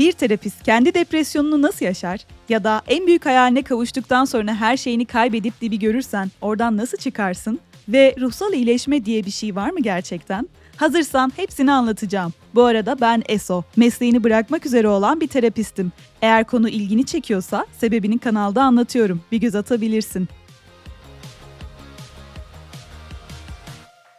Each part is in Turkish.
Bir terapist kendi depresyonunu nasıl yaşar? Ya da en büyük hayaline kavuştuktan sonra her şeyini kaybedip dibi görürsen oradan nasıl çıkarsın? Ve ruhsal iyileşme diye bir şey var mı gerçekten? Hazırsan hepsini anlatacağım. Bu arada ben Eso, mesleğini bırakmak üzere olan bir terapistim. Eğer konu ilgini çekiyorsa sebebini kanalda anlatıyorum. Bir göz atabilirsin.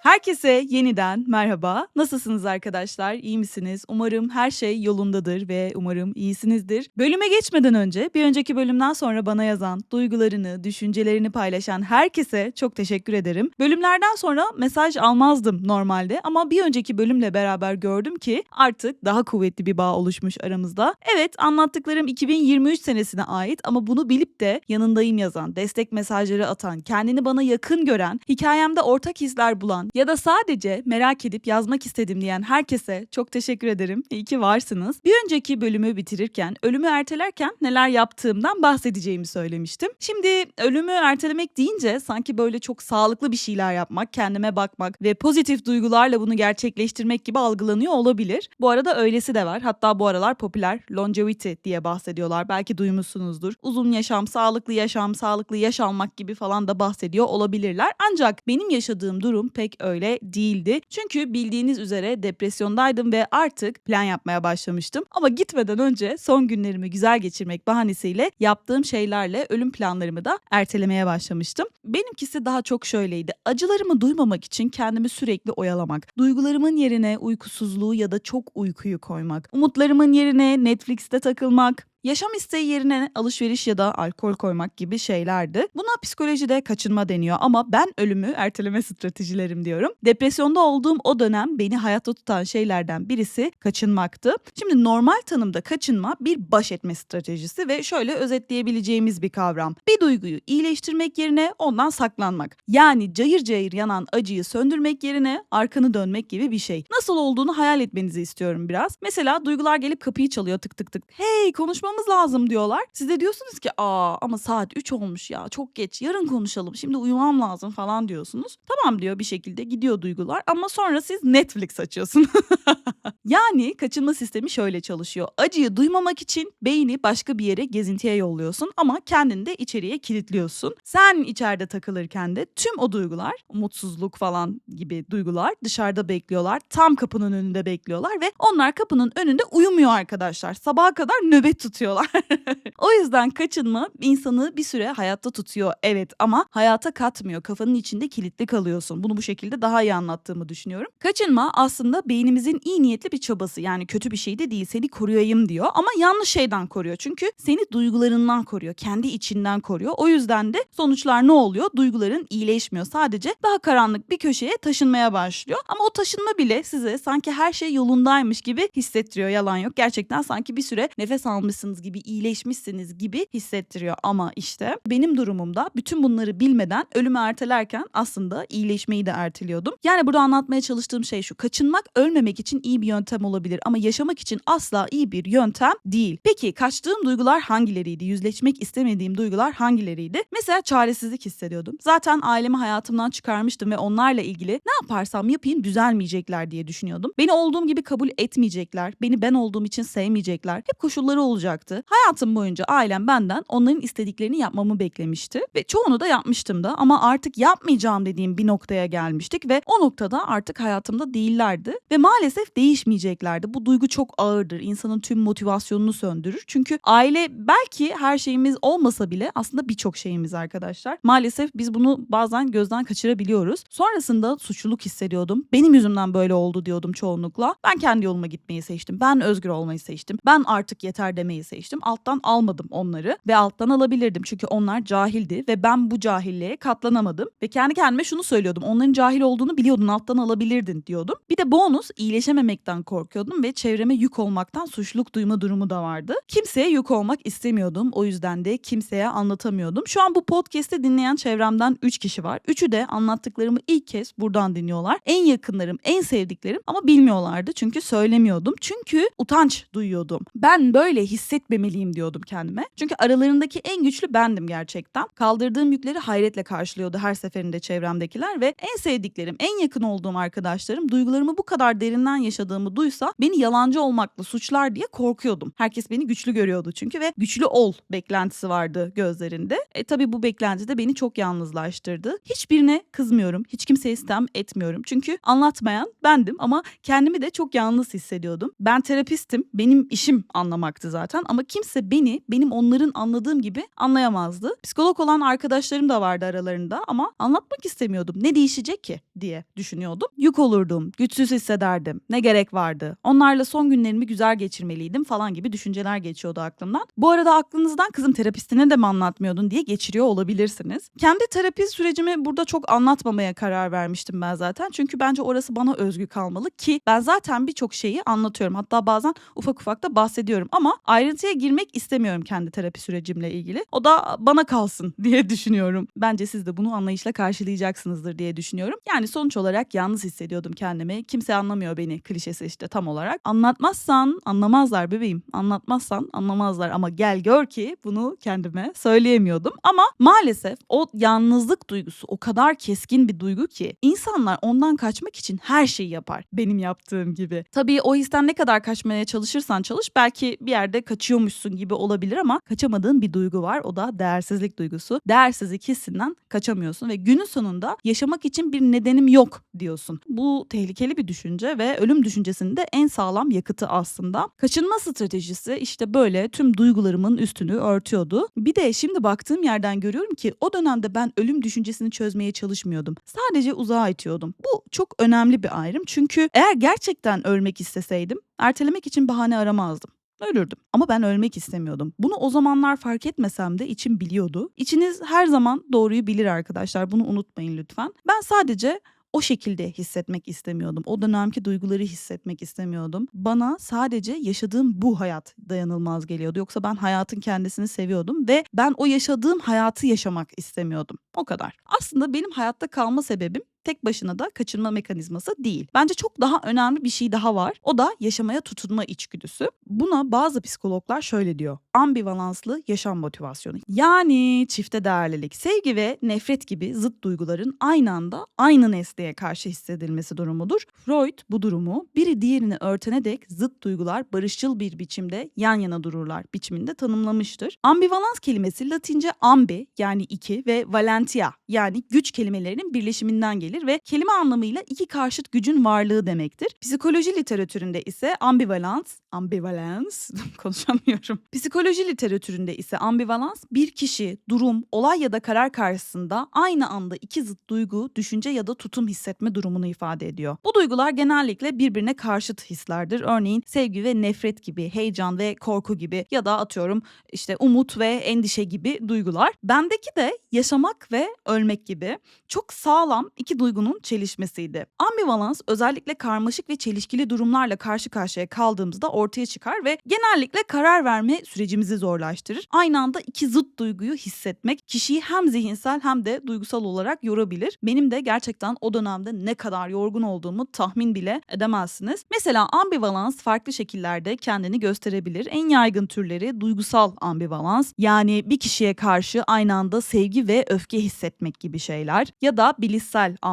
Herkese yeniden merhaba. Nasılsınız arkadaşlar? İyi misiniz? Umarım her şey yolundadır ve umarım iyisinizdir. Bölüme geçmeden önce bir önceki bölümden sonra bana yazan, duygularını, düşüncelerini paylaşan herkese çok teşekkür ederim. Bölümlerden sonra mesaj almazdım normalde ama bir önceki bölümle beraber gördüm ki artık daha kuvvetli bir bağ oluşmuş aramızda. Evet anlattıklarım 2023 senesine ait ama bunu bilip de yanındayım yazan, destek mesajları atan, kendini bana yakın gören, hikayemde ortak hisler bulan ya da sadece merak edip yazmak istedim diyen herkese çok teşekkür ederim. İyi ki varsınız. Bir önceki bölümü bitirirken, ölümü ertelerken neler yaptığımdan bahsedeceğimi söylemiştim. Şimdi ölümü ertelemek deyince sanki böyle çok sağlıklı bir şeyler yapmak, kendime bakmak ve pozitif duygularla bunu gerçekleştirmek gibi algılanıyor olabilir. Bu arada öylesi de var. Hatta bu aralar popüler longevity diye bahsediyorlar. Belki duymuşsunuzdur. Uzun yaşam, sağlıklı yaşam, sağlıklı yaş almak gibi falan da bahsediyor olabilirler. Ancak benim yaşadığım durum pek öyle değildi. Çünkü bildiğiniz üzere depresyondaydım ve artık plan yapmaya başlamıştım. Ama gitmeden önce son günlerimi güzel geçirmek bahanesiyle yaptığım şeylerle ölüm planlarımı da ertelemeye başlamıştım. Benimkisi daha çok şöyleydi. Acılarımı duymamak için kendimi sürekli oyalamak. Duygularımın yerine uykusuzluğu ya da çok uykuyu koymak. Umutlarımın yerine Netflix'te takılmak, Yaşam isteği yerine alışveriş ya da alkol koymak gibi şeylerdi. Buna psikolojide kaçınma deniyor ama ben ölümü erteleme stratejilerim diyorum. Depresyonda olduğum o dönem beni hayatta tutan şeylerden birisi kaçınmaktı. Şimdi normal tanımda kaçınma bir baş etme stratejisi ve şöyle özetleyebileceğimiz bir kavram. Bir duyguyu iyileştirmek yerine ondan saklanmak. Yani cayır cayır yanan acıyı söndürmek yerine arkanı dönmek gibi bir şey. Nasıl olduğunu hayal etmenizi istiyorum biraz. Mesela duygular gelip kapıyı çalıyor tık tık tık. Hey konuşma konuşmamız lazım diyorlar. Siz de diyorsunuz ki aa ama saat 3 olmuş ya çok geç yarın konuşalım şimdi uyumam lazım falan diyorsunuz. Tamam diyor bir şekilde gidiyor duygular ama sonra siz Netflix açıyorsunuz. yani kaçınma sistemi şöyle çalışıyor. Acıyı duymamak için beyni başka bir yere gezintiye yolluyorsun ama kendini de içeriye kilitliyorsun. Sen içeride takılırken de tüm o duygular, mutsuzluk falan gibi duygular dışarıda bekliyorlar. Tam kapının önünde bekliyorlar ve onlar kapının önünde uyumuyor arkadaşlar. Sabaha kadar nöbet tutuyorlar. o yüzden kaçınma insanı bir süre hayatta tutuyor evet ama hayata katmıyor. Kafanın içinde kilitli kalıyorsun. Bunu bu şekilde daha iyi anlattığımı düşünüyorum. Kaçınma aslında beynimizin iyi niyetli bir çabası. Yani kötü bir şey de değil. Seni koruyayım diyor ama yanlış şeyden koruyor. Çünkü seni duygularından koruyor. Kendi içinden koruyor. O yüzden de sonuçlar ne oluyor? Duyguların iyileşmiyor. Sadece daha karanlık bir köşeye taşınmaya başlıyor. Ama o taşınma bile size sanki her şey yolundaymış gibi hissettiriyor. Yalan yok. Gerçekten sanki bir süre nefes almışsınız gibi, iyileşmişsiniz gibi hissettiriyor. Ama işte benim durumumda bütün bunları bilmeden ölümü ertelerken aslında iyileşmeyi de erteliyordum. Yani burada anlatmaya çalıştığım şey şu. Kaçınmak ölmemek için iyi bir yöntem olabilir ama yaşamak için asla iyi bir yöntem değil. Peki kaçtığım duygular hangileriydi? Yüzleşmek istemediğim duygular hangileriydi? Mesela çaresizlik hissediyordum. Zaten ailemi hayatımdan çıkarmıştım ve onlarla ilgili ne yaparsam yapayım düzelmeyecekler diye düşünüyordum. Beni olduğum gibi kabul etmeyecekler. Beni ben olduğum için sevmeyecekler. Hep koşulları olacaktı. Hayatım boyunca ailem benden onların istediklerini yapmamı beklemişti ve çoğunu da yapmıştım da ama artık yapmayacağım dediğim bir noktaya gelmiştik ve o noktada artık hayatımda değillerdi ve maalesef değişmeyeceklerdi. Bu duygu çok ağırdır. İnsanın tüm motivasyonunu söndürür. Çünkü aile belki her şeyimiz olmasa bile aslında birçok şeyimiz arkadaşlar. Maalesef biz bunu bazen gözden kaçırabiliyoruz. Sonrasında suçluluk hissediyordum. Benim yüzümden böyle oldu diyordum çoğunlukla. Ben kendi yoluma gitmeyi seçtim. Ben özgür olmayı seçtim. Ben artık yeter demeyi seçtim. Alttan almadım onları ve alttan alabilirdim. Çünkü onlar cahildi ve ben bu cahilliğe katlanamadım. Ve kendi kendime şunu söylüyordum. Onların cahil olduğunu biliyordun alttan alabilirdin diyordum. Bir de bonus iyileşememekten korkuyordum ve çevreme yük olmaktan suçluluk duyma durumu da vardı. Kimseye yük olmak istemiyordum. O yüzden de kimseye anlatamıyordum. Şu an bu podcast'i dinleyen çevremden 3 kişi var. Üçü de anlattıklarımı ilk kez buradan dinliyorlar. En yakınlarım, en sevdiklerim ama bilmiyorlardı çünkü söylemiyordum. Çünkü utanç duyuyordum. Ben böyle hissetmemeliyim diyordum kendime. Çünkü aralarındaki en güçlü bendim gerçekten. Kaldırdığım yükleri hayretle karşılıyordu her seferinde çevremdekiler ve en sevdiklerim, en yakın olduğum arkadaşlarım duygularımı bu kadar derinden yaşadığımı duysa beni yalancı olmakla suçlar diye korkuyordum. Herkes beni güçlü görüyordu çünkü ve güçlü ol beklentisi vardı gözlerinde. E tabii bu beklenti de beni çok yalnızlaştırdı. Hiçbirine kızmıyorum. Hiç kimseye istem etmiyorum. Çünkü anlatmayan bendim ama kendimi de çok yalnız hissediyordum. Ben terapistim. Benim işim anlamaktı zaten ama kimse beni benim onların anladığım gibi anlayamazdı. Psikolog olan arkadaşlarım da vardı aralarında ama anlatmak istemiyordum. Ne değişecek ki diye düşünüyordum. Yük olurdum, güçsüz hissederdim. Ne gerek vardı? Onlarla son günlerimi güzel geçirmeliydim falan gibi düşünceler geçiyordu aklımdan. Bu arada aklınızdan kızım terapistine de mi anlatmıyordun diye geçiriyor olabilirsiniz. Kendi terapi sürecimi burada çok anlatmamaya karar vermiştim ben zaten. Çünkü bence orası bana özgü kalmalı ki ben zaten birçok şeyi anlatıyorum. Hatta bazen ufak ufak da bahsediyorum ama ayrıntıya girmek istemiyorum kendi terapi sürecimle ilgili. O da bana kalsın diye düşünüyorum. Bence siz de bunu anlayışla karşılayacaksınızdır diye düşünüyorum. Yani sonuç olarak yalnız hissediyordum kendimi. Kimse anlamıyor beni klişesi işte tam olarak. Anlatmazsan anlamazlar bebeğim. Anlatmazsan anlamazlar ama gel gör ki bunu kendime söyleyemiyordum. Ama maalesef o yalnızlık duygusu o kadar keskin bir duygu ki insanlar ondan kaçmak için her şeyi yapar. Benim yaptığım gibi. Tabii o histen ne kadar kaçmaya çalışırsan çalış belki bir yerde kaçıyormuşsun gibi olabilir ama kaçamadığın bir duygu var. O da değersizlik duygusu. Değersizlik hissinden kaçamıyorsun ve günün sonunda yaşamak için bir nedenim yok diyorsun. Bu tehlikeli bir düşünce ve ölüm düşüncesinin de en sağlam yakıtı aslında. Kaçınma stratejisi işte böyle tüm duygularımın üstünü örtüyordu. Bir de şimdi baktığım yerden görüyorum ki o dönemde ben ölüm düşüncesini çözmeye çalışmıyordum. Sadece uzağa itiyordum. Bu çok önemli bir ayrım çünkü eğer gerçekten ölmek isteseydim ertelemek için bahane aramazdım ölürdüm. Ama ben ölmek istemiyordum. Bunu o zamanlar fark etmesem de içim biliyordu. İçiniz her zaman doğruyu bilir arkadaşlar. Bunu unutmayın lütfen. Ben sadece o şekilde hissetmek istemiyordum. O dönemki duyguları hissetmek istemiyordum. Bana sadece yaşadığım bu hayat dayanılmaz geliyordu. Yoksa ben hayatın kendisini seviyordum ve ben o yaşadığım hayatı yaşamak istemiyordum. O kadar. Aslında benim hayatta kalma sebebim tek başına da kaçınma mekanizması değil. Bence çok daha önemli bir şey daha var. O da yaşamaya tutunma içgüdüsü. Buna bazı psikologlar şöyle diyor. Ambivalanslı yaşam motivasyonu. Yani çifte değerlilik, sevgi ve nefret gibi zıt duyguların aynı anda aynı nesneye karşı hissedilmesi durumudur. Freud bu durumu biri diğerini örtene dek zıt duygular barışçıl bir biçimde yan yana dururlar biçiminde tanımlamıştır. Ambivalans kelimesi Latince ambi yani iki ve valentia yani güç kelimelerinin birleşiminden gelir ve kelime anlamıyla iki karşıt gücün varlığı demektir. Psikoloji literatüründe ise ambivalans, ambivalans konuşamıyorum. Psikoloji literatüründe ise ambivalans bir kişi, durum, olay ya da karar karşısında aynı anda iki zıt duygu, düşünce ya da tutum hissetme durumunu ifade ediyor. Bu duygular genellikle birbirine karşıt hislerdir. Örneğin sevgi ve nefret gibi, heyecan ve korku gibi ya da atıyorum işte umut ve endişe gibi duygular. Bendeki de yaşamak ve ölmek gibi çok sağlam iki duygunun çelişmesiydi. Ambivalans özellikle karmaşık ve çelişkili durumlarla karşı karşıya kaldığımızda ortaya çıkar ve genellikle karar verme sürecimizi zorlaştırır. Aynı anda iki zıt duyguyu hissetmek kişiyi hem zihinsel hem de duygusal olarak yorabilir. Benim de gerçekten o dönemde ne kadar yorgun olduğumu tahmin bile edemezsiniz. Mesela ambivalans farklı şekillerde kendini gösterebilir. En yaygın türleri duygusal ambivalans yani bir kişiye karşı aynı anda sevgi ve öfke hissetmek gibi şeyler ya da bilişsel ambivalans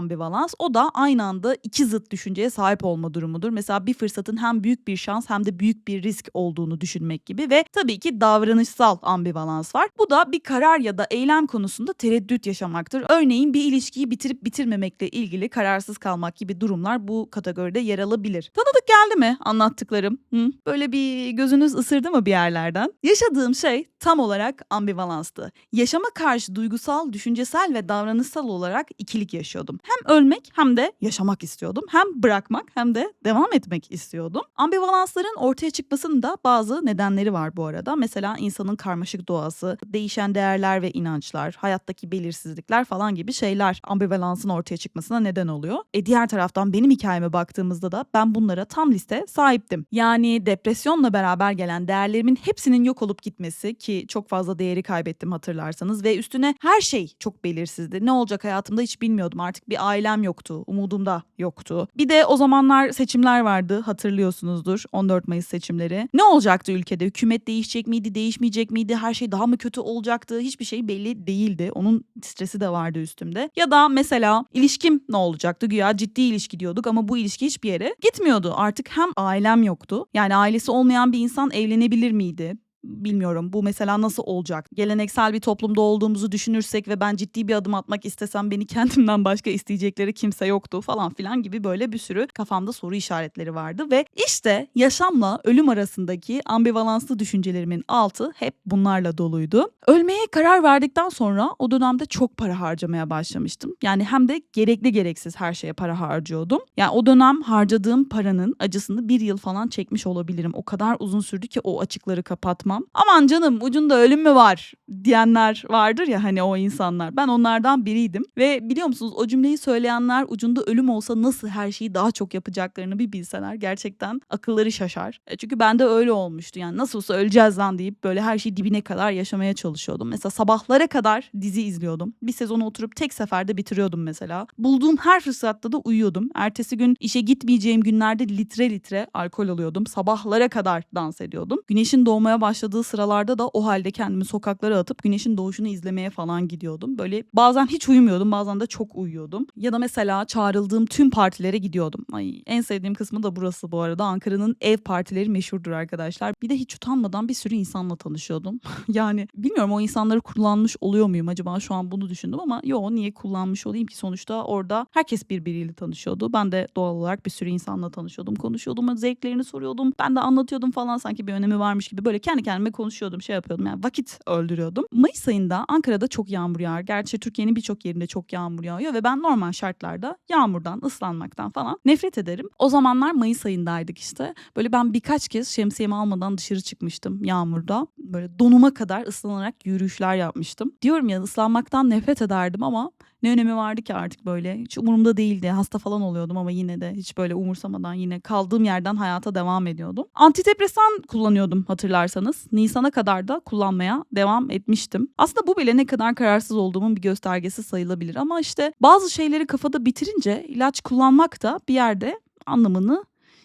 o da aynı anda iki zıt düşünceye sahip olma durumudur. Mesela bir fırsatın hem büyük bir şans hem de büyük bir risk olduğunu düşünmek gibi ve tabii ki davranışsal ambivalans var. Bu da bir karar ya da eylem konusunda tereddüt yaşamaktır. Örneğin bir ilişkiyi bitirip bitirmemekle ilgili kararsız kalmak gibi durumlar bu kategoride yer alabilir. Tanıdık geldi mi anlattıklarım? Hı? Böyle bir gözünüz ısırdı mı bir yerlerden? Yaşadığım şey tam olarak ambivalanstı. Yaşama karşı duygusal, düşüncesel ve davranışsal olarak ikilik yaşıyordum. Hem ölmek hem de yaşamak istiyordum. Hem bırakmak hem de devam etmek istiyordum. Ambivalansların ortaya çıkmasının da bazı nedenleri var bu arada. Mesela insanın karmaşık doğası, değişen değerler ve inançlar, hayattaki belirsizlikler falan gibi şeyler ambivalansın ortaya çıkmasına neden oluyor. E diğer taraftan benim hikayeme baktığımızda da ben bunlara tam liste sahiptim. Yani depresyonla beraber gelen değerlerimin hepsinin yok olup gitmesi ki çok fazla değeri kaybettim hatırlarsanız ve üstüne her şey çok belirsizdi. Ne olacak hayatımda hiç bilmiyordum. Artık bir bir ailem yoktu. Umudum da yoktu. Bir de o zamanlar seçimler vardı hatırlıyorsunuzdur. 14 Mayıs seçimleri. Ne olacaktı ülkede? Hükümet değişecek miydi, değişmeyecek miydi? Her şey daha mı kötü olacaktı? Hiçbir şey belli değildi. Onun stresi de vardı üstümde. Ya da mesela ilişkim ne olacaktı? Güya ciddi ilişki diyorduk ama bu ilişki hiçbir yere gitmiyordu. Artık hem ailem yoktu. Yani ailesi olmayan bir insan evlenebilir miydi? Bilmiyorum bu mesela nasıl olacak? Geleneksel bir toplumda olduğumuzu düşünürsek ve ben ciddi bir adım atmak istesem beni kendimden başka isteyecekleri kimse yoktu falan filan gibi böyle bir sürü kafamda soru işaretleri vardı ve işte yaşamla ölüm arasındaki ambivalanslı düşüncelerimin altı hep bunlarla doluydu. Ölmeye karar verdikten sonra o dönemde çok para harcamaya başlamıştım. Yani hem de gerekli gereksiz her şeye para harcıyordum. Yani o dönem harcadığım paranın acısını bir yıl falan çekmiş olabilirim. O kadar uzun sürdü ki o açıkları kapatmam. Aman canım ucunda ölüm mü var diyenler vardır ya hani o insanlar. Ben onlardan biriydim ve biliyor musunuz o cümleyi söyleyenler ucunda ölüm olsa nasıl her şeyi daha çok yapacaklarını bir bilseler gerçekten akılları şaşar. E, Çünkü bende öyle olmuştu yani nasıl olsa öleceğiz lan deyip böyle her şeyi dibine kadar yaşamaya çalışıyordum. Mesela sabahlara kadar dizi izliyordum. Bir sezonu oturup tek seferde bitiriyordum mesela. Bulduğum her fırsatta da uyuyordum. Ertesi gün işe gitmeyeceğim günlerde litre litre alkol alıyordum. Sabahlara kadar dans ediyordum. Güneşin doğmaya başladığı sıralarda da o halde kendimi sokaklara atıp güneşin doğuşunu izlemeye falan gidiyordum. Böyle bazen hiç uyumuyordum bazen de çok uyuyordum. Ya da mesela çağrıldığım tüm partilere gidiyordum. Ay en sevdiğim kısmı da burası bu arada. Ankara'nın ev partileri meşhurdur arkadaşlar. Bir de hiç utanmadan bir sürü insanla tanışıyordum. yani bilmiyorum o insanları kullanmış oluyor muyum acaba şu an bunu düşündüm ama yo niye kullanmış olayım ki sonuçta orada herkes birbiriyle tanışıyordu. Ben de doğal olarak bir sürü insanla tanışıyordum, konuşuyordum, zevklerini soruyordum. Ben de anlatıyordum falan sanki bir önemi varmış gibi böyle kendi kendime konuşuyordum, şey yapıyordum. Yani vakit öldürüyordum. Mayıs ayında Ankara'da çok yağmur yağar. Gerçi Türkiye'nin birçok yerinde çok yağmur yağıyor ve ben normal şartlarda yağmurdan, ıslanmaktan falan nefret ederim. O zamanlar Mayıs ayındaydık işte. Böyle ben birkaç kez şemsiyemi almadan dışarı çıkmıştım yağmurda. Böyle donuma kadar ıslanarak yürüyüşler yapmıştım. Diyorum ya ıslanmaktan nefret ederdim ama ne önemi vardı ki artık böyle. Hiç umurumda değildi. Hasta falan oluyordum ama yine de hiç böyle umursamadan yine kaldığım yerden hayata devam ediyordum. Antidepresan kullanıyordum hatırlarsanız. Nisan'a kadar da kullanmaya devam etmiştim. Aslında bu bile ne kadar kararsız olduğumun bir göstergesi sayılabilir ama işte bazı şeyleri kafada bitirince ilaç kullanmak da bir yerde anlamını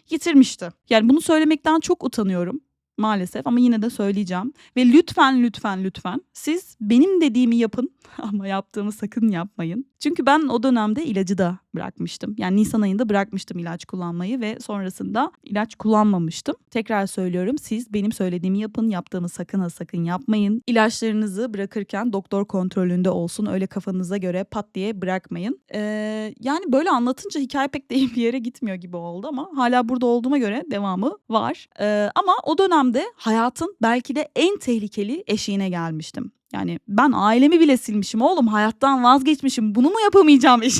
yitirmişti. Yani bunu söylemekten çok utanıyorum maalesef ama yine de söyleyeceğim. Ve lütfen lütfen lütfen siz benim dediğimi yapın ama yaptığımı sakın yapmayın. Çünkü ben o dönemde ilacı da bırakmıştım. Yani Nisan ayında bırakmıştım ilaç kullanmayı ve sonrasında ilaç kullanmamıştım. Tekrar söylüyorum siz benim söylediğimi yapın, yaptığımı sakın ha sakın yapmayın. İlaçlarınızı bırakırken doktor kontrolünde olsun. Öyle kafanıza göre pat diye bırakmayın. Ee, yani böyle anlatınca hikaye pek de bir yere gitmiyor gibi oldu ama hala burada olduğuma göre devamı var. Ee, ama o dönemde hayatın belki de en tehlikeli eşiğine gelmiştim. Yani ben ailemi bile silmişim oğlum hayattan vazgeçmişim bunu mu yapamayacağım iş?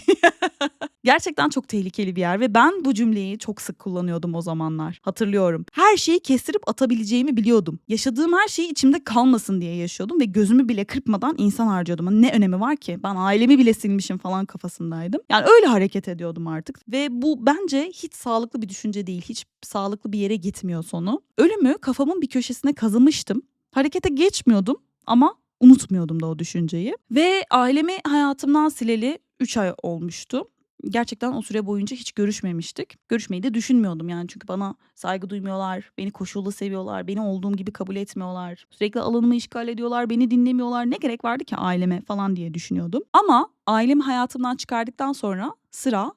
Gerçekten çok tehlikeli bir yer ve ben bu cümleyi çok sık kullanıyordum o zamanlar. Hatırlıyorum. Her şeyi kestirip atabileceğimi biliyordum. Yaşadığım her şeyi içimde kalmasın diye yaşıyordum ve gözümü bile kırpmadan insan harcıyordum. Ne önemi var ki? Ben ailemi bile silmişim falan kafasındaydım. Yani öyle hareket ediyordum artık ve bu bence hiç sağlıklı bir düşünce değil. Hiç sağlıklı bir yere gitmiyor sonu. Ölümü kafamın bir köşesine kazımıştım. Harekete geçmiyordum ama unutmuyordum da o düşünceyi. Ve ailemi hayatımdan sileli 3 ay olmuştu. Gerçekten o süre boyunca hiç görüşmemiştik. Görüşmeyi de düşünmüyordum yani çünkü bana saygı duymuyorlar, beni koşullu seviyorlar, beni olduğum gibi kabul etmiyorlar. Sürekli alanımı işgal ediyorlar, beni dinlemiyorlar. Ne gerek vardı ki aileme falan diye düşünüyordum. Ama ailemi hayatımdan çıkardıktan sonra sıra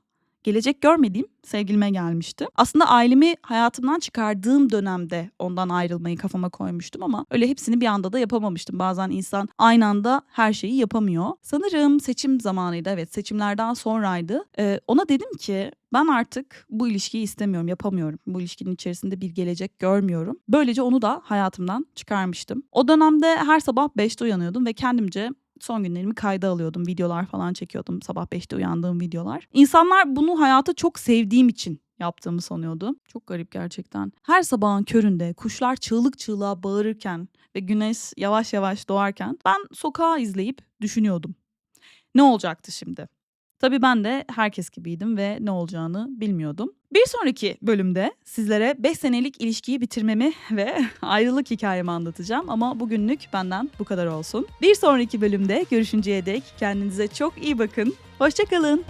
gelecek görmediğim sevgilime gelmişti. Aslında ailemi hayatımdan çıkardığım dönemde ondan ayrılmayı kafama koymuştum ama öyle hepsini bir anda da yapamamıştım. Bazen insan aynı anda her şeyi yapamıyor. Sanırım seçim zamanıydı evet seçimlerden sonraydı. Ee, ona dedim ki ben artık bu ilişkiyi istemiyorum, yapamıyorum. Bu ilişkinin içerisinde bir gelecek görmüyorum. Böylece onu da hayatımdan çıkarmıştım. O dönemde her sabah 5'te uyanıyordum ve kendimce son günlerimi kayda alıyordum. Videolar falan çekiyordum. Sabah 5'te uyandığım videolar. İnsanlar bunu hayata çok sevdiğim için yaptığımı sanıyordu. Çok garip gerçekten. Her sabahın köründe kuşlar çığlık çığlığa bağırırken ve güneş yavaş yavaş doğarken ben sokağı izleyip düşünüyordum. Ne olacaktı şimdi? Tabii ben de herkes gibiydim ve ne olacağını bilmiyordum. Bir sonraki bölümde sizlere 5 senelik ilişkiyi bitirmemi ve ayrılık hikayemi anlatacağım ama bugünlük benden bu kadar olsun. Bir sonraki bölümde görüşünceye dek kendinize çok iyi bakın. Hoşçakalın.